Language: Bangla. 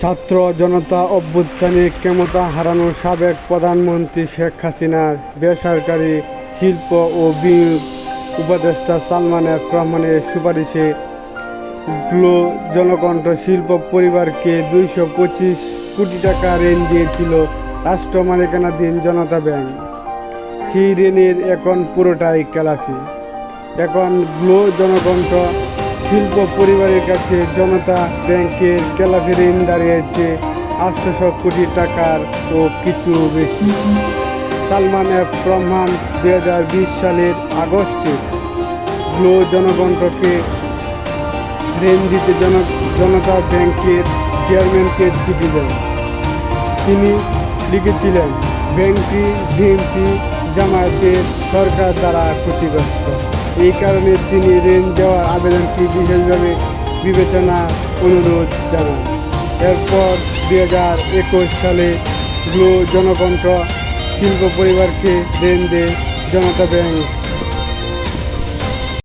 ছাত্র জনতা অভ্যুত্থানে ক্ষমতা হারানো সাবেক প্রধানমন্ত্রী শেখ হাসিনার বেসরকারি শিল্প ও বিনিয়োগ উপদেষ্টা সালমান এফ রহমানের সুপারিশে গ্লো জনকণ্ঠ শিল্প পরিবারকে দুইশো পঁচিশ কোটি টাকা ঋণ দিয়েছিল রাষ্ট্র মালিকানাধীন জনতা ব্যাংক। সেই ঋণের এখন পুরোটাই কেলাফি এখন গ্লো জনকণ্ঠ শিল্প পরিবারের কাছে জনতা ব্যাংকের কেলাফি ঋণ দাঁড়িয়েছে আটশোশো কোটি টাকার ও কিছু বেশি। সালমান এফ রহমান দুই হাজার বিশ সালের আগস্টে গ্লো জনগণকে ঋণ দিতে জন, জনতা ব্যাংকের চেয়ারম্যানকে চিঠি দেন। তিনি লিখেছিলেন, ব্যাংকটি বিএনপি জামায়াতের সরকার দ্বারা ক্ষতিগ্রস্ত। এই কারণে তিনি ঋণ দেওয়ার আবেদনটি বিশেষভাবে বিবেচনা অনুরোধ জানান। এরপর দুই হাজার একুশ সালে গ্লো জনকণ্ঠ শিল্প পরিবারকে ঋণ দেয় জনতা ব্যাংক।